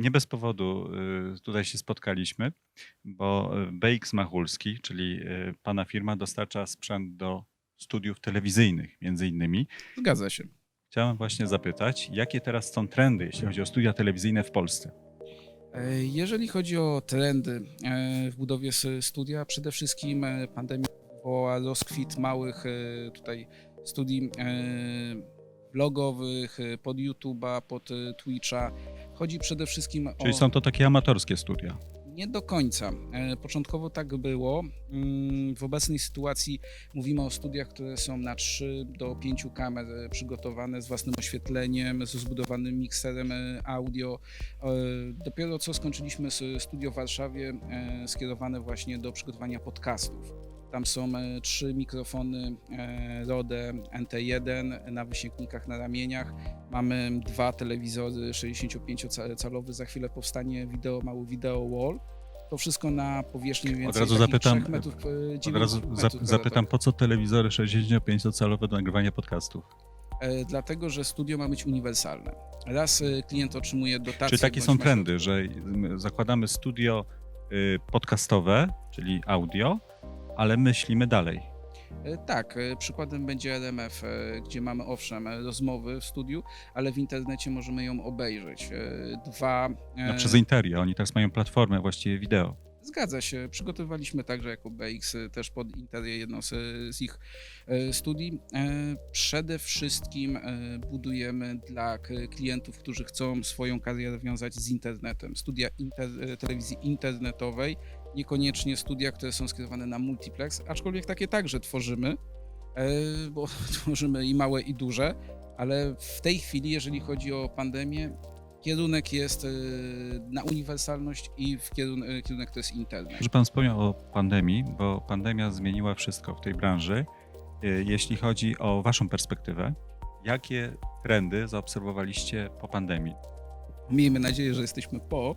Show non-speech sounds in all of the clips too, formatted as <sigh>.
nie bez powodu y, tutaj się spotkaliśmy, bo y, BX Machulski, czyli y, pana firma, dostarcza sprzęt do studiów telewizyjnych, między innymi. Zgadza się. Chciałem właśnie zapytać, jakie teraz są trendy, jeśli chodzi o studia telewizyjne w Polsce? E, Jeżeli chodzi o trendy e, w budowie studia, przede wszystkim e, pandemia wywołała rozkwit małych tutaj studii vlogowych, e, pod YouTube'a, pod e, Twitcha. Chodzi przede wszystkim Czyli o... są to takie amatorskie studia. Nie do końca. E, Początkowo tak było. Mm, W obecnej sytuacji mówimy o studiach, które są na 3 do 5 kamer e, przygotowane z własnym oświetleniem, z zbudowanym mikserem e, audio. Dopiero co skończyliśmy studio w Warszawie skierowane właśnie do przygotowania podcastów. Tam są e, trzy mikrofony e, Rode NT1 na wysięgnikach na ramieniach. Mamy dwa telewizory 65-calowe, za chwilę powstanie wideo, mały wideo wall. To wszystko na powierzchni więcej razu takich zapytam- 3 metrów, e, Od 9 razu metrów zap- zapytam, po co telewizory 65-calowe do nagrywania podcastów? Dlatego, że studio ma być uniwersalne. Raz klient otrzymuje dotację. Czy takie są trendy, że zakładamy studio y, podcastowe, czyli audio, ale myślimy dalej? E, Tak, e, przykładem będzie LMF, e, gdzie mamy owszem rozmowy w studiu, ale w internecie możemy ją obejrzeć. Dwa. No, przez Interia, oni teraz mają platformę właściwie wideo. Zgadza się. Przygotowywaliśmy także jako BX też pod Interię jedną z, z ich studii. Przede wszystkim budujemy dla klientów, którzy chcą swoją karierę wiązać z internetem. Studia inter, telewizji internetowej, niekoniecznie studia, które są skierowane na multiplex, aczkolwiek takie także tworzymy, e, bo <laughs> tworzymy i małe i duże, ale w tej chwili, jeżeli chodzi o pandemię, Kierunek jest e, na uniwersalność i w kierunek, kierunek to jest internet. Że pan wspomniał o pandemii, bo pandemia zmieniła wszystko w tej branży. Y, Jeśli chodzi o waszą perspektywę, jakie trendy zaobserwowaliście po pandemii? Miejmy nadzieję, że jesteśmy po.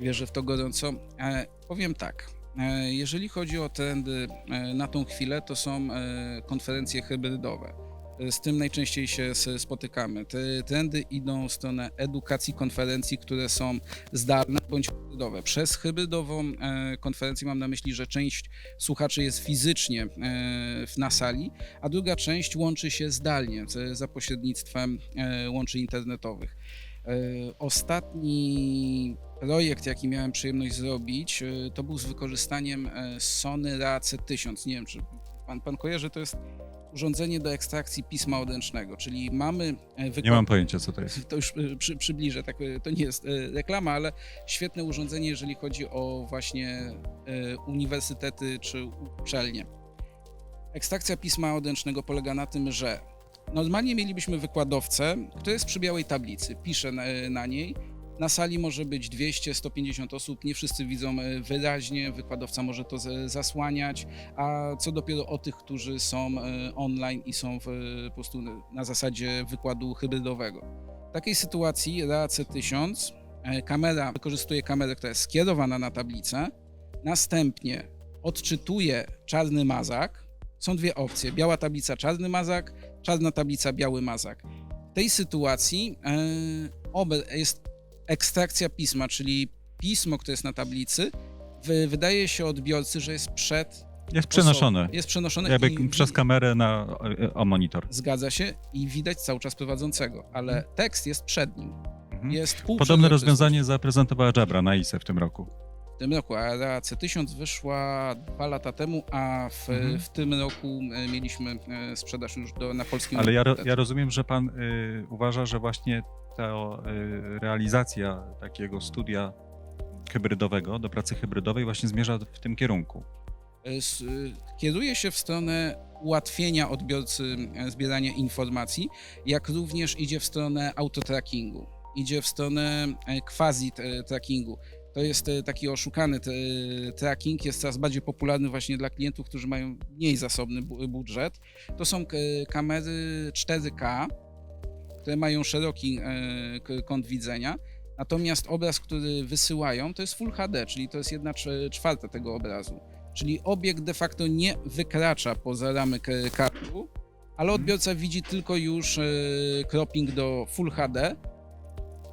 Wierzę w to gorąco. E, powiem tak. E, jeżeli chodzi o trendy e, na tą chwilę, to są e, konferencje hybrydowe. E, Z tym najczęściej się spotykamy. Te trendy idą w stronę edukacji konferencji, które są zdalne bądź hybrydowe. Przez hybrydową e, konferencję mam na myśli, że część słuchaczy jest fizycznie e, na sali, a druga część łączy się zdalnie za pośrednictwem łączy internetowych. E, Ostatni projekt, jaki miałem przyjemność zrobić, e, to był z wykorzystaniem e, Sony RAC1000. Nie wiem, czy pan, pan kojarzy, to jest urządzenie do ekstrakcji pisma odręcznego, czyli mamy Nie mam pojęcia, co to jest. to już przy, przybliżę, tak, to nie jest reklama, ale świetne urządzenie, jeżeli chodzi o właśnie uniwersytety czy uczelnie. Ekstrakcja pisma odręcznego polega na tym, że normalnie mielibyśmy wykładowcę, który jest przy białej tablicy, pisze na, na niej. Na sali może być 200-150 osób, nie wszyscy widzą y, wyraźnie, wykładowca może to zasłaniać, a co dopiero o tych, którzy są y, online i są w, po prostu na zasadzie wykładu hybrydowego. W takiej sytuacji RAC1000 e, kamera wykorzystuje kamerę, która jest skierowana na tablicę, następnie odczytuje czarny mazak. Są dwie opcje: biała tablica, czarny mazak, czarna tablica, biały mazak. W tej sytuacji obe- jest ekstrakcja pisma, czyli pismo, które jest na tablicy, wy, wydaje się odbiorcy, że jest przed. Jest przenoszone. osobą. Jest przenoszone Jakby i przez kamerę na, o, monitor. Zgadza się i widać cały czas prowadzącego, ale tekst jest przed nim. Mhm. Jest Podobne rozwiązanie zaprezentowała Jabra na ISE w tym roku. W tym roku, a RAC1000 wyszła dwa lata temu, a w, Mhm. w tym roku e, mieliśmy e, sprzedaż już do, na polskim Ale ja, ro- ja rozumiem, że pan y, uważa, że właśnie ta y, realizacja takiego studia hybrydowego, do pracy hybrydowej właśnie zmierza w tym kierunku. Kieruje się w stronę ułatwienia odbiorcy zbierania informacji, jak również idzie w stronę autotrackingu, idzie w stronę quasi-trackingu. To jest e, taki oszukany t- tracking, jest coraz bardziej popularny właśnie dla klientów, którzy mają mniej zasobny bu- budżet. To są kamery 4K, które mają szeroki e, kąt widzenia, natomiast obraz, który wysyłają, to jest Full HD, czyli to jest jedna trze- czwarta tego obrazu. Czyli obiekt de facto nie wykracza poza ramy kadru, ale odbiorca widzi tylko już e, cropping do Full HD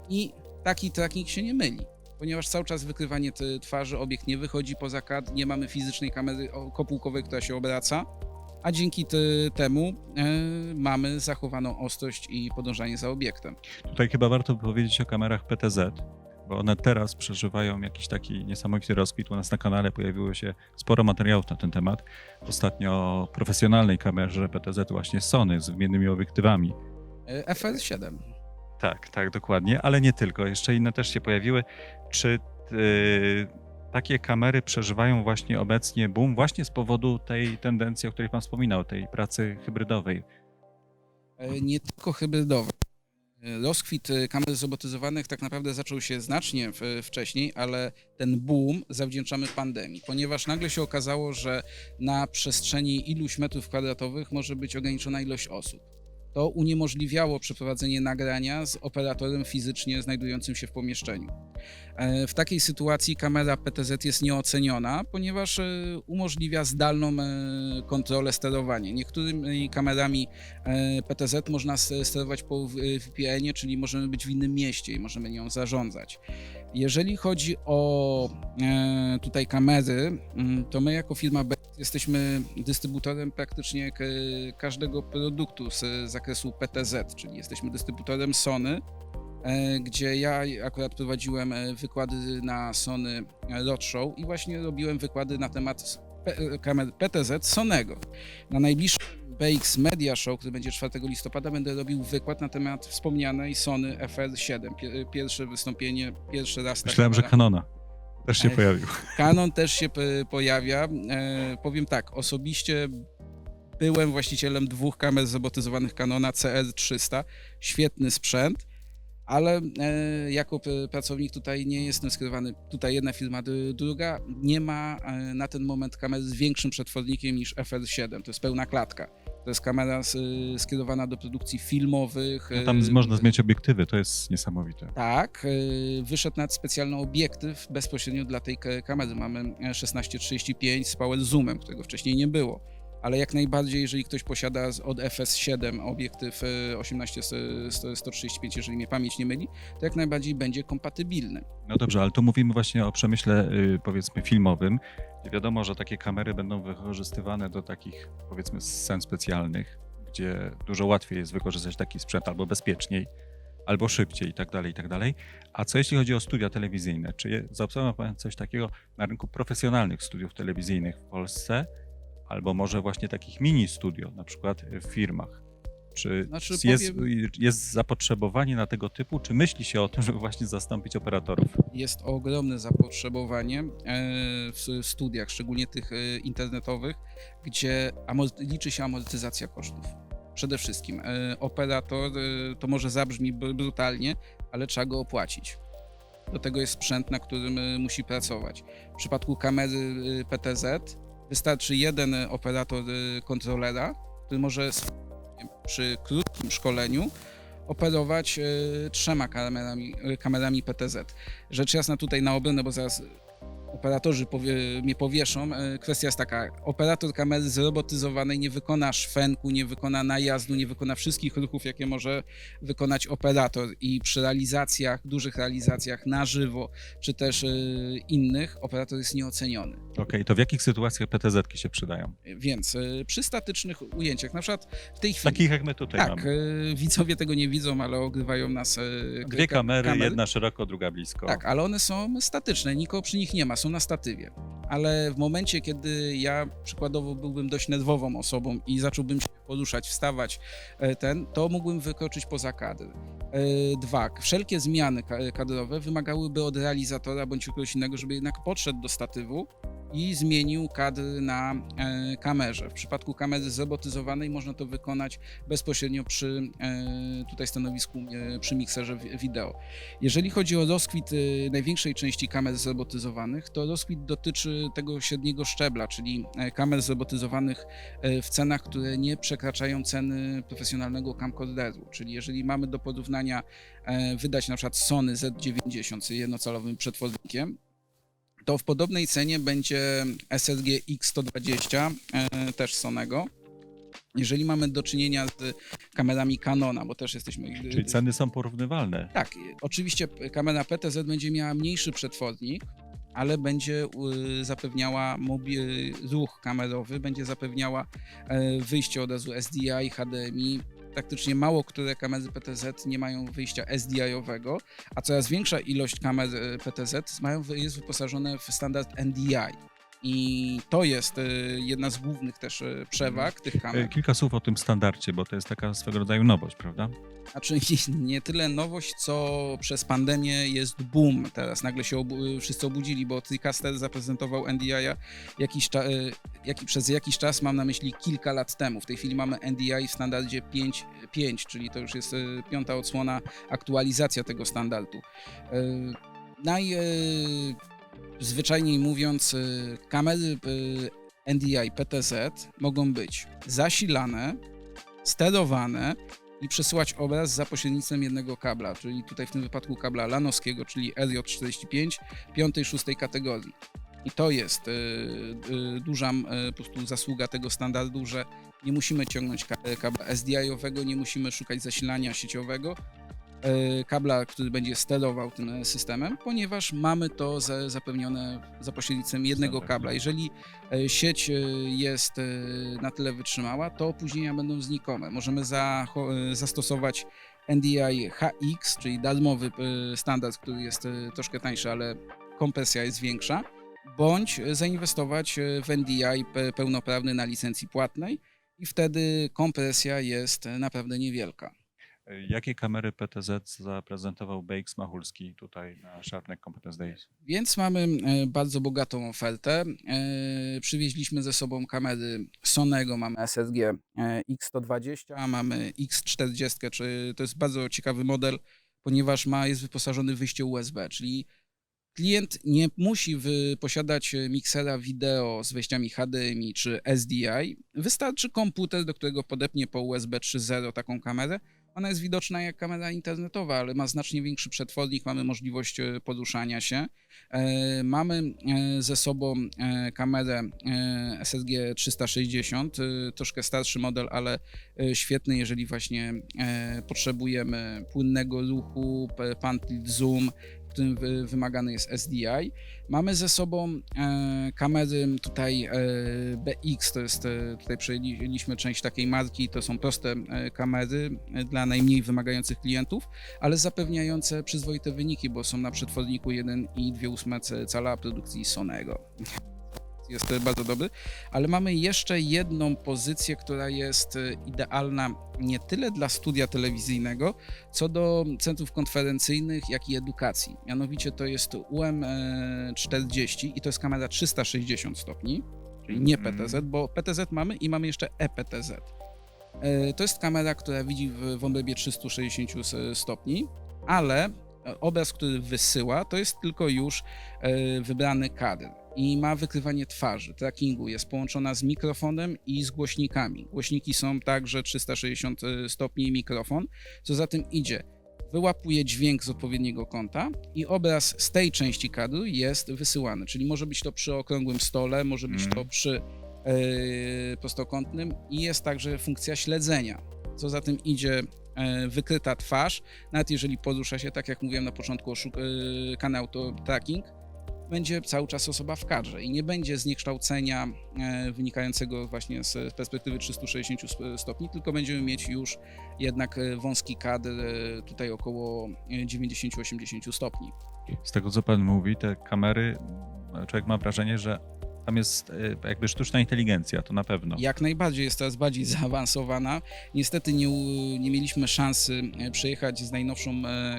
i taki tracking się nie myli, ponieważ cały czas wykrywanie twarzy, obiekt nie wychodzi poza kadr, nie mamy fizycznej kamery kopułkowej, która się obraca, a dzięki temu e, mamy zachowaną ostrość i podążanie za obiektem. Tutaj chyba warto by powiedzieć o kamerach PTZ, bo one teraz przeżywają jakiś taki niesamowity rozkwit. U nas na kanale pojawiło się sporo materiałów na ten temat. Ostatnio o profesjonalnej kamerze PTZ właśnie Sony z wymiennymi obiektywami. E, FR7. Tak, tak, dokładnie, ale nie tylko. Jeszcze inne też się pojawiły. Czy y, takie kamery przeżywają właśnie obecnie boom właśnie z powodu tej tendencji, o której Pan wspominał, tej pracy hybrydowej? E, nie tylko hybrydowe. E, Rozkwit e, kamer zrobotyzowanych tak naprawdę zaczął się znacznie wcześniej, ale ten boom zawdzięczamy pandemii, ponieważ nagle się okazało, że na przestrzeni iluś metrów kwadratowych może być ograniczona ilość osób. To uniemożliwiało przeprowadzenie nagrania z operatorem fizycznie znajdującym się w pomieszczeniu. E, W takiej sytuacji kamera PTZ jest nieoceniona, ponieważ e, umożliwia zdalną e, kontrolę sterowania. Niektórymi kamerami PTZ można sterować po VPN-ie, czyli możemy być w innym mieście i możemy nią zarządzać. Jeżeli chodzi o tutaj kamery, to my jako firma B jesteśmy dystrybutorem praktycznie każdego produktu z zakresu PTZ, czyli jesteśmy dystrybutorem Sony, e, gdzie ja akurat prowadziłem e, wykłady na Sony Roadshow i właśnie robiłem wykłady na temat P- kamer PTZ Sonego. Na najbliższym BX Media Show, który będzie 4 listopada, będę robił wykład na temat wspomnianej Sony FR7. Pie- Pierwsze wystąpienie, pierwszy raz. ta Myślałem, że. Canona też się pojawił. Canon też się pojawia. E, powiem tak, osobiście byłem właścicielem dwóch kamer zrobotyzowanych Canona CR300. Świetny sprzęt, ale e, jako p- pracownik tutaj nie jestem skierowany. Tutaj jedna firma, druga. Nie ma e, na ten moment kamer z większym przetwornikiem niż FR7. To jest pełna klatka. To jest kamera s- skierowana do produkcji filmowych. No tam z- e, można zmieniać obiektywy, to jest niesamowite. tak, wyszedł nawet specjalny obiektyw bezpośrednio dla tej ka- kamery. Mamy e, 1635 z power zoomem, którego wcześniej nie było. Ale jak najbardziej, jeżeli ktoś posiada od FS7 obiektyw y, 18135, jeżeli mnie pamięć nie myli, to jak najbardziej będzie kompatybilny. No dobrze, ale tu mówimy właśnie o przemyśle y, powiedzmy filmowym. Wiadomo, że takie kamery będą wykorzystywane do takich powiedzmy scen specjalnych, gdzie dużo łatwiej jest wykorzystać taki sprzęt albo bezpieczniej, albo szybciej i tak dalej, i tak dalej. A co jeśli chodzi o studia telewizyjne? Czy zaobserwował Pan coś takiego na rynku profesjonalnych studiów telewizyjnych w Polsce? Albo może właśnie takich mini studio, na przykład w firmach? Czy Znaczy, jest, powiem- jest zapotrzebowanie na tego typu, czy myśli się o tym, żeby właśnie zastąpić operatorów? Jest ogromne zapotrzebowanie e, w studiach, szczególnie tych e, internetowych, gdzie liczy się amortyzacja kosztów. Przede wszystkim e, operator, to może zabrzmi br- brutalnie, ale trzeba go opłacić. Do tego jest sprzęt, na którym musi pracować. W przypadku kamery PTZ wystarczy jeden e, operator e, kontrolera, który może przy krótkim szkoleniu operować e, trzema kamerami, kamerami PTZ. Rzecz jasna tutaj na obronę, bo zaraz operatorzy powie, mnie powieszą. E, Kwestia jest taka, operator kamery zrobotyzowanej nie wykona szwenku, nie wykona najazdu, nie wykona wszystkich ruchów, jakie może wykonać operator i przy realizacjach, dużych realizacjach na żywo, czy też e, innych, operator jest nieoceniony. Okej, to w jakich sytuacjach PTZ-ki się przydają? Więc e, przy statycznych ujęciach, na przykład w tej chwili... Takich jak my tutaj tak, mamy. widzowie tego nie widzą, ale ogrywają nas Dwie ka- kamery, jedna szeroko, druga blisko. Tak, ale one są statyczne, nikogo przy nich nie ma, są na statywie. Ale w momencie, kiedy ja przykładowo byłbym dość nerwową osobą i zacząłbym się poruszać, wstawać, e, ten, to mógłbym wykroczyć poza kadr. E, Dwa, wszelkie zmiany ka- kadrowe wymagałyby od realizatora bądź kogoś innego, żeby jednak podszedł do statywu i zmienił kadr na e, kamerze. W przypadku kamery zrobotyzowanej można to wykonać bezpośrednio przy e, tutaj stanowisku e, przy mikserze wi- wideo. Jeżeli chodzi o rozkwit największej części kamer zrobotyzowanych, to rozkwit dotyczy tego średniego szczebla, czyli kamer zrobotyzowanych w cenach, które nie przekraczają ceny profesjonalnego camcorderu. Czyli jeżeli mamy do porównania wydać na przykład Sony Z90 z jednocalowym przetwornikiem, to w podobnej cenie będzie SRG X120, e, też Sonego, Jeżeli mamy do czynienia z kamerami Canona, bo też jesteśmy... Czyli ceny są porównywalne. Tak, oczywiście kamera PTZ będzie miała mniejszy przetwornik, ale będzie zapewniała ruch kamerowy, będzie zapewniała e, wyjście od razu SDI, HDMI. Praktycznie mało które kamery PTZ nie mają wyjścia SDI-owego, a coraz większa ilość kamer e, PTZ mają, jest wyposażone w standard NDI. I to jest e, jedna z głównych też e, przewag tych kamer. Kilka słów o tym standardzie, bo to jest taka swego rodzaju nowość, prawda? Znaczy <laughs> nie tyle nowość, co przez pandemię jest boom. Teraz nagle się obu- wszyscy obudzili, bo TriCaster zaprezentował NDI-a jakiś e, jaki, przez jakiś czas, mam na myśli kilka lat temu. W tej chwili mamy NDI w standardzie 5.5, czyli to już jest e, piąta odsłona, aktualizacja tego standardu. E, Naj, zwyczajniej mówiąc, kamery NDI PTZ mogą być zasilane, sterowane i przesyłać obraz za pośrednictwem jednego kabla, czyli tutaj w tym wypadku kabla lanowskiego, czyli RJ45, piątej, szóstej kategorii. I to jest y, y, duża y, po prostu zasługa tego standardu, że nie musimy ciągnąć ka- kabla SDI-owego, nie musimy szukać zasilania sieciowego, kabla, który będzie sterował tym e, systemem, ponieważ mamy to za, zapewnione za pośrednictwem jednego kabla. Jeżeli e, sieć e, jest e, na tyle wytrzymała, to opóźnienia będą znikome. Możemy e, zastosować NDI HX, czyli darmowy e, standard, który jest e, troszkę tańszy, ale kompresja jest większa, bądź e, zainwestować e, w NDI pe- pełnoprawny na licencji płatnej i wtedy kompresja jest e, naprawdę niewielka. Jakie kamery PTZ zaprezentował BX Machulski tutaj na Sharpneck Competence Days? Więc mamy e, bardzo bogatą ofertę. E, Przywieźliśmy ze sobą kamery Sonego, mamy SSG e, X120, mamy X40, czy to jest bardzo ciekawy model, ponieważ ma, jest wyposażony w wyjście USB, czyli klient nie musi posiadać miksera wideo z wejściami HDMI czy SDI. Wystarczy komputer, do którego podepnie po USB 3.0 taką kamerę. Ona jest widoczna jak kamera internetowa, ale ma znacznie większy przetwornik, mamy możliwość e, poruszania się. E, Mamy e, ze sobą kamerę SSG 360, e, troszkę starszy model, ale świetny, jeżeli właśnie potrzebujemy płynnego ruchu, pan zoom, którym wy- wymagany jest SDI. Mamy ze sobą e, kamery tutaj e, BX, to jest, e, tutaj przejęliśmy część takiej marki, to są proste kamery dla najmniej wymagających klientów, ale zapewniające przyzwoite wyniki, bo są na przetworniku 1,2 cala produkcji Sonego. Jest e, bardzo dobry, ale mamy jeszcze jedną pozycję, która jest e, idealna nie tyle dla studia telewizyjnego, co do centrów konferencyjnych, jak i edukacji. Mianowicie to jest UM40 i to jest kamera 360 stopni, czyli nie Mhm. PTZ, bo PTZ mamy i mamy jeszcze E EPTZ. E, To jest kamera, która widzi w, obrębie 360 s- stopni, ale e, obraz, który wysyła, to jest tylko już e, wybrany kadr i ma wykrywanie twarzy, trackingu, jest połączona z mikrofonem i z głośnikami. Głośniki są także 360 stopni i mikrofon. Co za tym idzie, wyłapuje dźwięk z odpowiedniego kąta i obraz z tej części kadru jest wysyłany. Czyli może być to przy okrągłym stole, może być Mhm. to przy e, prostokątnym i jest także funkcja śledzenia. Co za tym idzie, e, wykryta twarz, nawet jeżeli porusza się, tak jak mówiłem na początku, e, kanał to tracking, będzie cały czas osoba w kadrze i nie będzie zniekształcenia e, wynikającego właśnie z perspektywy 360 sp- stopni, tylko będziemy mieć już jednak e, wąski kadr e, tutaj około e, 90-80 stopni. Z tego, co pan mówi, te kamery, człowiek ma wrażenie, że tam jest jakby sztuczna inteligencja, to na pewno. Jak najbardziej jest coraz bardziej <laughs> zaawansowana. Niestety nie, nie mieliśmy szansy przejechać z najnowszą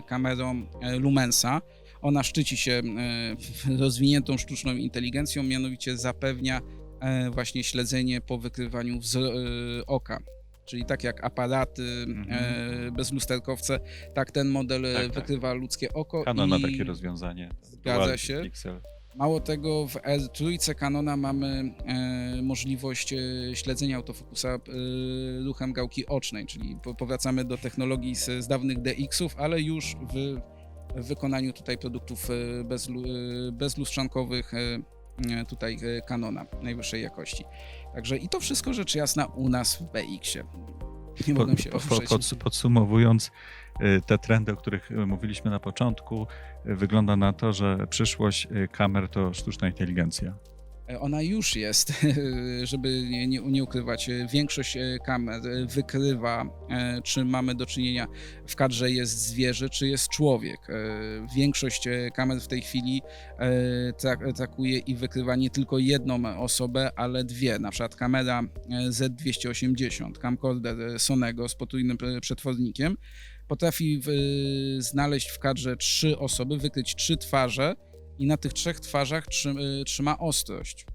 kamerą Lumensa. Ona szczyci się e, rozwiniętą sztuczną inteligencją, mianowicie zapewnia e, właśnie śledzenie po wykrywaniu e, oka. Czyli tak jak aparaty Mhm. bezlusterkowce, tak ten model Tak, tak. wykrywa ludzkie oko. Canon i... ma takie rozwiązanie. Zgadza się. Pixel. Mało tego, w R3 Canona mamy e, możliwość e, śledzenia autofokusa e, ruchem gałki ocznej, czyli po, powracamy do technologii z, z dawnych DX-ów, ale już w, w wykonaniu tutaj produktów e, bezlu, e, bezlustrzankowych, e, tutaj Canona najwyższej jakości. Także i to wszystko rzecz jasna u nas w BX-ie. Nie mogę się po, po, oprzeć. pods- podsumowując, te trendy, o których mówiliśmy na początku, wygląda na to, że przyszłość kamer to sztuczna inteligencja. Ona już jest, <laughs> żeby nie, nie, nie ukrywać. Większość e, kamer e, wykrywa, e, czy mamy do czynienia w kadrze jest zwierzę, czy jest człowiek. Większość kamer w tej chwili trak- trakuje i wykrywa nie tylko jedną osobę, ale dwie. Na przykład kamera e, Z280, camcorder Sonego z potrójnym przetwornikiem potrafi w, znaleźć w kadrze trzy osoby, wykryć trzy twarze i na tych trzech twarzach y, trzyma ostrość.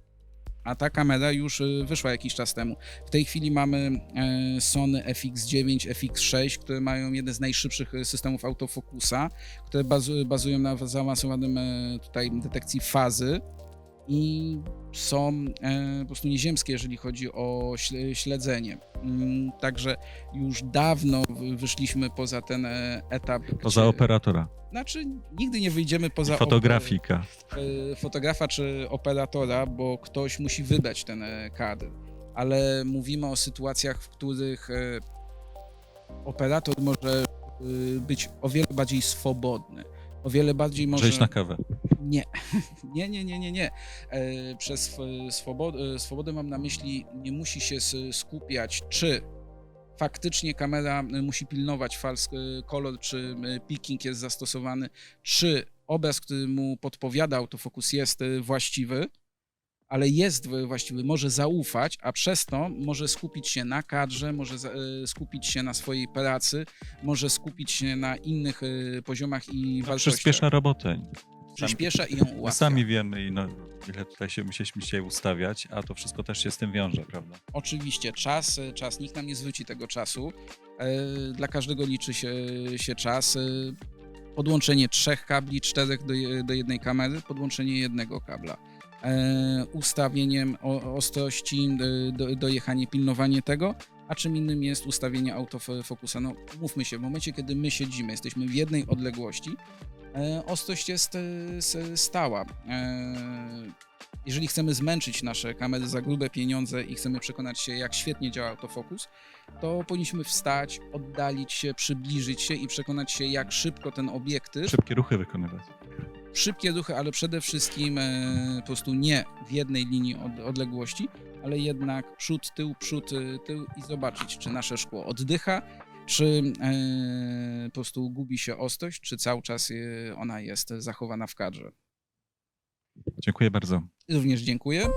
A ta kamera już y, wyszła jakiś czas temu. W tej chwili mamy e, Sony FX9, FX6, które mają jeden z najszybszych y, systemów autofokusa, które bazu, bazują na zaawansowanym e, tutaj detekcji fazy i są e, po prostu nieziemskie, jeżeli chodzi o śle- śledzenie. Mm, Także już dawno wyszliśmy poza ten e, etap. Poza gdzie- operatora, Znaczy, nigdy nie wyjdziemy poza fotografika. e, fotografa czy operatora, bo ktoś musi wybrać ten kadr. Ale mówimy o sytuacjach, w których operator może być o wiele bardziej swobodny. O wiele bardziej może. Iść na kawę. Nie, <laughs> nie, nie, nie, nie, nie. E, Przez sw- swobodę, swobodę mam na myśli, nie musi się skupiać, czy faktycznie kamera e, musi pilnować false e, color, czy e, picking jest zastosowany, czy obraz, który mu podpowiada autofokus jest e, właściwy, ale jest właściwy, może zaufać, a przez to może skupić się na kadrze, może e, skupić się na swojej pracy, może skupić się na innych e, poziomach i To wartościach. przyspiesza robotę. Przyspiesza i ją My ułatwia. sami wiemy, no, ile tutaj się musieliśmy dzisiaj ustawiać, a to wszystko też się z tym wiąże, prawda? Oczywiście czas, e, czas, nikt nam nie zwróci tego czasu. Dla każdego liczy się, się czas. Podłączenie trzech kabli, czterech do, do jednej kamery, podłączenie jednego kabla. E, Ustawieniem ostrości, e, do, dojechanie, pilnowanie tego, a czym innym jest ustawienie autofokusa. No, mówmy się, w momencie, kiedy my siedzimy, jesteśmy w jednej odległości, e, ostrość jest stała. Jeżeli chcemy zmęczyć nasze kamery za grube pieniądze i chcemy przekonać się, jak świetnie działa autofokus, to powinniśmy wstać, oddalić się, przybliżyć się i przekonać się, jak szybko ten obiektyw, Szybkie ruchy wykonywać. Szybkie ruchy, ale przede wszystkim e, po prostu nie w jednej linii od, odległości, ale jednak przód, tył, przód, e, tył i zobaczyć, czy nasze szkło oddycha, czy e, po prostu gubi się ostrość, czy cały czas ona jest zachowana w kadrze. Dziękuję bardzo. Również dziękuję.